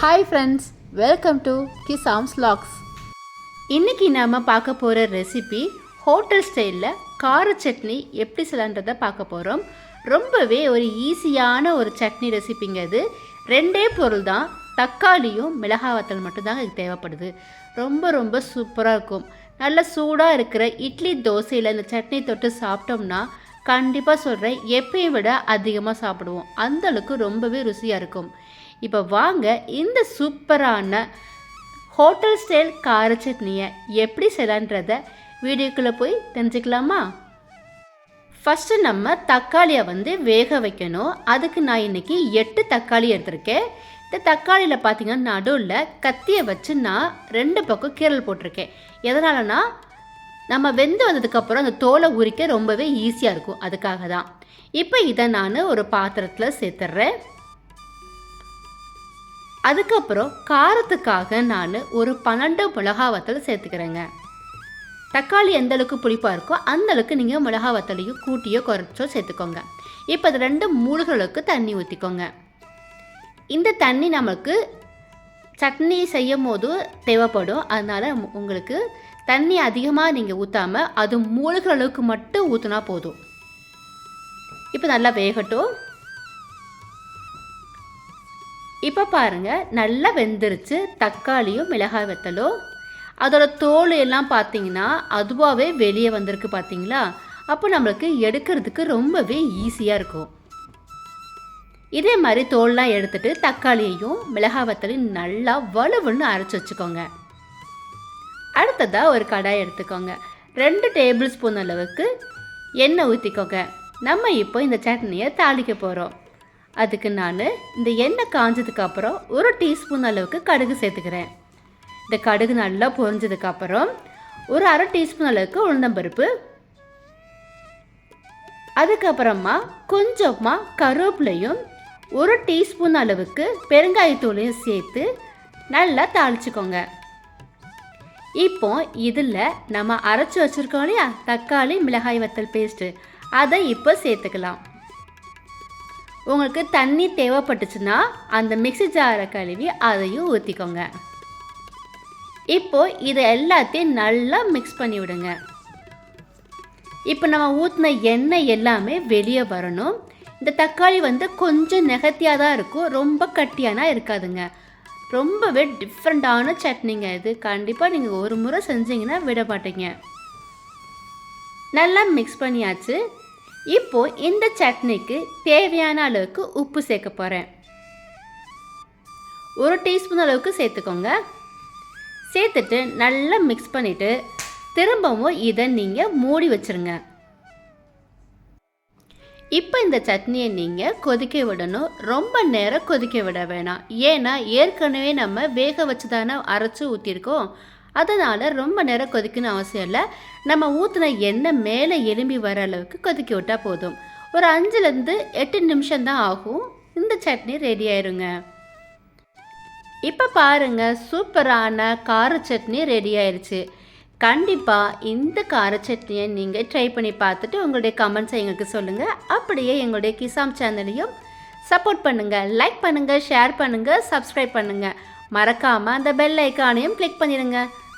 Hi friends welcome to கிசாம்ஸ் லாக்ஸ் இன்றைக்கி நாம் பார்க்க போகிற ரெசிபி ஹோட்டல் ஸ்டைலில் கார சட்னி எப்படி செய்யலான்றதை பார்க்க போகிறோம் ரொம்பவே ஒரு ஈஸியான ஒரு சட்னி ரெசிபிங்க அது ரெண்டே பொருள் தான். தக்காளியும் மிளகாய் வத்தல் மட்டும்தாங்க இதுக்கு தேவைப்படுது. ரொம்ப ரொம்ப சூப்பராக இருக்கும். நல்ல சூடாக இருக்கிற இட்லி தோசையில் இந்த சட்னி தொட்டு சாப்பிட்டோம்னா கண்டிப்பாக சொல்கிறேன் எப்பயும் விட அதிகமாக சாப்பிடுவோம். அந்த அளவுக்கு ரொம்பவே ருசியாக இருக்கும். இப்போ வாங்க இந்த சூப்பரான ஹோட்டல் ஸ்டைல் கார சட்னியை எப்படி செய்யலான்றத வீடியோக்குள்ளே போய் தெரிஞ்சுக்கலாமா? ஃபஸ்ட்டு நம்ம தக்காளியை வந்து வேக வைக்கணும். அதுக்கு நான் இன்றைக்கி எட்டு தக்காளி எடுத்திருக்கேன். இந்த தக்காளியில் பார்த்திங்கன்னா நடுவில் கத்தியை வச்சு நான் ரெண்டு பக்கம் கீரல் போட்டிருக்கேன். எதனாலனா நம்ம வெந்து வந்ததுக்கப்புறம் அந்த தோலை உரிக்க ரொம்பவே ஈஸியாக இருக்கும். அதுக்காக தான் இப்போ இதை நான் ஒரு பாத்திரத்தில் சேர்த்துட்றேன் அதுக்கப்புறம் காரத்துக்காக நான் ஒரு பன்னெண்டு மிளகா வத்தல் சேர்த்துக்கிறேங்க. தக்காளி எந்த அளவுக்கு புளிப்பாக இருக்கோ அந்த அளவுக்கு நீங்கள் மிளகா வத்தலையும் கூட்டியோ குறைச்சோ சேர்த்துக்கோங்க. இப்போ அது ரெண்டு மூழ்கிற அளவுக்கு தண்ணி ஊற்றிக்கோங்க இந்த தண்ணி நமக்கு சட்னி செய்யும் போது தேவைப்படும். அதனால் உங்களுக்கு தண்ணி அதிகமாக நீங்கள் ஊற்றாமல் அது மூழ்கிற அளவுக்கு மட்டும் ஊற்றினா போதும். இப்போ நல்லா வேகட்டும். இப்போ பாருங்கள் நல்லா வெந்துருச்சு. தக்காளியும் மிளகாய் வத்தலும். அதோட தோல் எல்லாம் பார்த்தீங்கன்னா அதுவாகவே வெளியே வந்திருக்கு பார்த்தீங்களா அப்போ நம்மளுக்கு எடுக்கிறதுக்கு ரொம்பவே ஈஸியாக இருக்கும். இதே மாதிரி தோல்லாம் எடுத்துட்டு தக்காளியையும் மிளகாய் வத்தலையும் நல்லா வலுவலுன்னு அரைச்சி வச்சுக்கோங்க. அடுத்ததாக ஒரு கடாய் எடுத்துக்கோங்க. ரெண்டு டேபிள் ஸ்பூன் அளவுக்கு எண்ணெய் ஊற்றிக்கோங்க நம்ம இப்போ இந்த சட்னியை தாளிக்க போகிறோம் அதுக்கு நான் இந்த எண்ணெய் காஞ்சதுக்கு அப்புறம் ஒரு டீஸ்பூன் அளவுக்கு கடுகு சேர்த்துக்கிறேன். இந்த கடுகு நல்லா பொரிஞ்சதுக்கு அப்புறம் ஒரு அரை டீஸ்பூன் அளவுக்கு உளுந்தம்பருப்பு அதுக்கப்புறமா கொஞ்சமாக கருவேப்பிலையும் ஒரு டீஸ்பூன் அளவுக்கு பெருங்காயத்தூளையும் சேர்த்து நல்லா தாளிச்சுக்கோங்க. இப்போ இதில் நம்ம அரைச்சி வச்சுருக்கோம் இல்லையா? தக்காளி மிளகாய் வத்தல் பேஸ்ட்டு அதை இப்போ சேர்த்துக்கலாம். உங்களுக்கு தண்ணி தேவைப்பட்டுச்சுன்னா அந்த மிக்ஸி ஜாரை கழுவி அதையும் ஊற்றிக்கோங்க இப்போ இதை எல்லாத்தையும் நல்லா மிக்ஸ் பண்ணி விடுங்க இப்போ நம்ம ஊற்றின எண்ணெய் எல்லாமே வெளியே வரணும். இந்த தக்காளி வந்து கொஞ்சம் நெகத்தியாக தான் இருக்கும். ரொம்ப கட்டியானா இருக்காதுங்க. ரொம்பவே டிஃப்ரெண்ட்டான சட்னிங்க இது. கண்டிப்பாக நீங்கள் ஒரு முறை செஞ்சீங்கன்னா விட மாட்டீங்க நல்லா மிக்ஸ் பண்ணியாச்சு. இப்போ இந்த சட்னிக்கு தேவையான அளவுக்கு உப்பு சேர்க்க போகிறேன் ஒரு டீஸ்பூன் அளவுக்கு சேர்த்துக்கோங்க. சேர்த்துட்டு நல்லா மிக்ஸ் பண்ணிவிட்டு திரும்பவும் இதை நீங்கள் மூடி வச்சுருங்க. இப்போ இந்த சட்னியை நீங்கள் கொதிக்க விடணும். ரொம்ப நேரம் கொதிக்க விட வேணாம். ஏன்னா ஏற்கனவே நம்ம வேக வச்சு தானே அரைச்சி ஊற்றிருக்கோம் அதனால் ரொம்ப நேரம் கொதிக்கணும் அவசியம் இல்லை. நம்ம ஊற்றின எண்ணெய் மேலே எலும்பி வர அளவுக்கு கொதிக்க விட்டால் போதும். ஒரு அஞ்சுலேருந்து எட்டு நிமிஷம் தான் ஆகும். இந்த சட்னி ரெடி ஆயிருங்க. இப்போ பாருங்க சூப்பரான கார சட்னி ரெடி ஆயிடுச்சு கண்டிப்பாக இந்த கார சட்னியை நீங்கள் ட்ரை பண்ணி பார்த்துட்டு உங்களுடைய கமெண்ட்ஸை எங்களுக்கு சொல்லுங்கள் அப்படியே எங்களுடைய கிசாம் சேனலையும் சப்போர்ட் பண்ணுங்கள் லைக் பண்ணுங்கள் ஷேர் பண்ணுங்கள் சப்ஸ்கிரைப் பண்ணுங்கள் மறக்காமல் அந்த பெல் ஐக்கானையும் கிளிக் பண்ணிடுங்க.